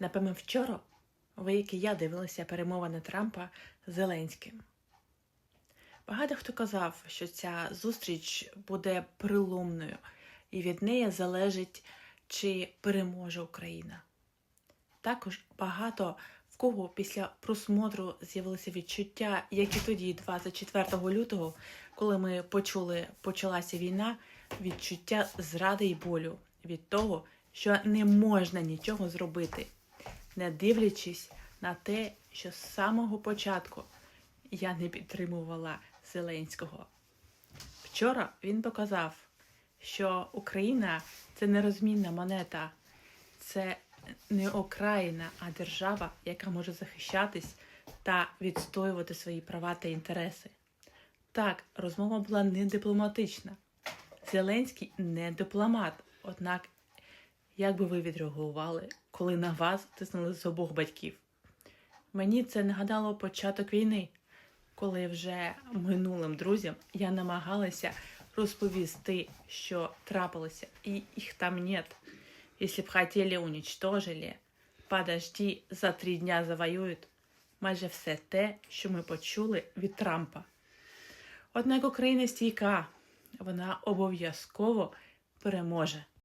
Напевно, вчора ви, як і я, дивилися перемовини Трампа з Зеленським. Багато хто казав, що ця зустріч буде приломною, і від неї залежить, чи переможе Україна. Також багато в кого після просмотру з'явилося відчуття, як і тоді, 24 лютого, коли ми почули, почалася війна, відчуття зради і болю від того, що не можна нічого зробити, не дивлячись на те, що з самого початку я не підтримувала Зеленського. Вчора він показав, що Україна це не розмінна монета, це не окраїна, а держава, яка може захищатись та відстоювати свої права та інтереси. Так, розмова була не дипломатична. Зеленський не дипломат. Однак, як би ви відреагували, коли на вас тиснули з обох батьків? Мені це нагадало початок війни, коли вже минулим друзям я намагалася розповісти, що трапилося, і їх там нет. Если б хотіли уничтожили, подожди, за три дня завоюють. Майже все те, що ми почули від Трампа. Однак Україна стійка, вона обов'язково переможе.